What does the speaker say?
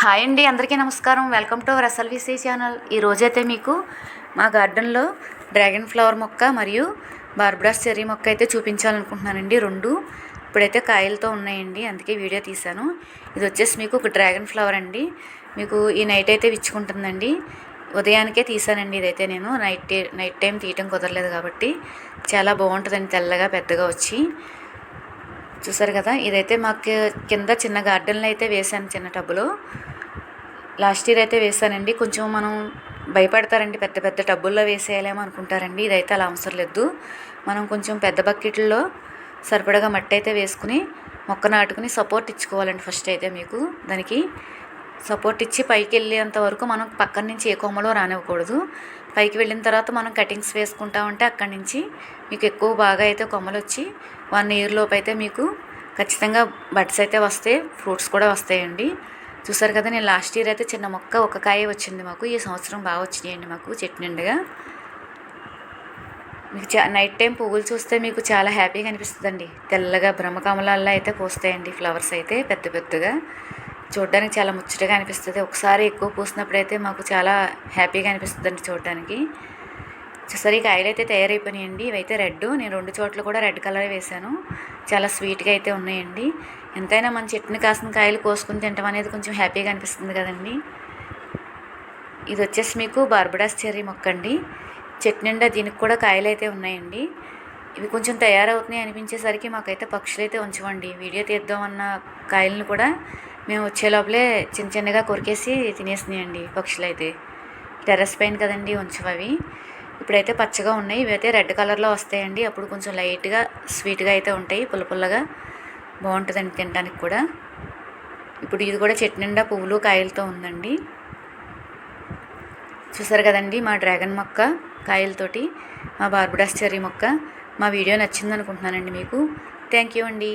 Hi అండి అందరికీ నమస్కారం. Welcome to our SLVC channel. ఈ అయితే మీకు మా గార్డెన్లో డ్రాగన్ ఫ్లవర్ మొక్క మరియు బార్బ్రాస్ చెర్రీ మొక్క అయితే చూపించాలనుకుంటున్నానండి రెండు. ఇప్పుడైతే కాయలతో ఉన్నాయండి అందుకే వీడియో తీశాను. ఇది వచ్చేసి మీకు ఒక డ్రాగన్ ఫ్లవర్ అండి. మీకు ఈ నైట్ అయితే విచ్చుకుంటుందండి. ఉదయానికే తీసానండి ఇదైతే నేను. నైట్ నైట్ టైం తీయటం కుదరలేదు కాబట్టి. చాలా బాగుంటుందండి తెల్లగా పెద్దగా వచ్చి. చూసారు కదా ఇదైతే మాకు కింద చిన్న గార్డెన్లో అయితే వేసాను చిన్న టబ్బులో. లాస్ట్ ఇయర్ అయితే వేసానండి కొంచెం మనం భయపడతారండి పెద్ద పెద్ద టబ్బుల్లో వేసేయాలేమో అనుకుంటారండి. ఇదైతే అలా అవసరం లేదు. మనం కొంచెం పెద్ద బకెట్లలో సరిపడగా మట్టి అయితే వేసుకుని మొక్క నాటుకుని సపోర్ట్ ఇచ్చుకోవాలండి ఫస్ట్ అయితే మీకు. దానికి సపోర్ట్ ఇచ్చి పైకి వెళ్ళేంత వరకు మనం పక్కన నుంచి ఏ కొమ్మలో రానివ్వకూడదు. పైకి వెళ్ళిన తర్వాత మనం కటింగ్స్ వేసుకుంటా ఉంటే అక్కడి నుంచి మీకు ఎక్కువ బాగా అయితే కొమ్మలు వచ్చి వన్ ఇయర్ లోపు అయితే మీకు ఖచ్చితంగా బడ్స్ అయితే వస్తాయి ఫ్రూట్స్ కూడా వస్తాయండి. చూసారు కదా నేను లాస్ట్ ఇయర్ అయితే చిన్న మొక్క ఒక కాయ వచ్చింది మాకు. ఈ సంవత్సరం బాగా వచ్చినాయండి మాకు చెట్టు నిండుగా. మీకు చా నైట్ టైం పువ్వులు చూస్తే మీకు చాలా హ్యాపీగా అనిపిస్తుందండి. తెల్లగా బ్రహ్మకమలాల్లో అయితే పూస్తాయండి ఫ్లవర్స్ అయితే పెద్ద పెద్దగా. చూడడానికి చాలా ముచ్చటగా అనిపిస్తుంది. ఒకసారి ఎక్కువ పూసినప్పుడు అయితే మాకు చాలా హ్యాపీగా అనిపిస్తుందండి చూడడానికి. చూసారు ఈ కాయలు అయితే తయారైపోయినాయండి. ఇవైతే రెడ్ నేను రెండు చోట్ల కూడా రెడ్ కలర్ వేశాను. చాలా స్వీట్గా అయితే ఉన్నాయండి. ఎంతైనా మన చెట్టుని కాసిన కాయలు కోసుకుని తింటాం అనేది కొంచెం హ్యాపీగా అనిపిస్తుంది కదండి. ఇది వచ్చేసి మీకు బార్బడాస్ చెర్రీ మొక్క అండి చెట్టు నిండా దీనికి కూడా కాయలు అయితే ఉన్నాయండి. ఇవి కొంచెం తయారవుతున్నాయి అనిపించేసరికి మాకైతే పక్షులు అయితే ఉంచవండి. వీడియో తీద్దామన్న కాయలను కూడా మేము వచ్చే లోపలే చిన్న చిన్నగా కొరికేసి తినేసినాయండి పక్షులు అయితే టెర్రస్ పైన కదండి ఉంచవవి. ఇప్పుడైతే పచ్చగా ఉన్నాయి. ఇవైతే రెడ్ కలర్లో వస్తాయండి. అప్పుడు కొంచెం లైట్గా స్వీట్గా అయితే ఉంటాయి. పుల్ల పుల్లగా బాగుంటుందండి తినడానికి కూడా. ఇప్పుడు ఇది కూడా చెట్టు నిండా పువ్వులు కాయలతో ఉందండి. చూసారు కదండి మా డ్రాగన్ మొక్క కాయలతోటి మా బార్బుడాస్ చెర్రీ మొక్క. మా వీడియో నచ్చింది అనుకుంటున్నానండి మీకు. థ్యాంక్ యూ అండి.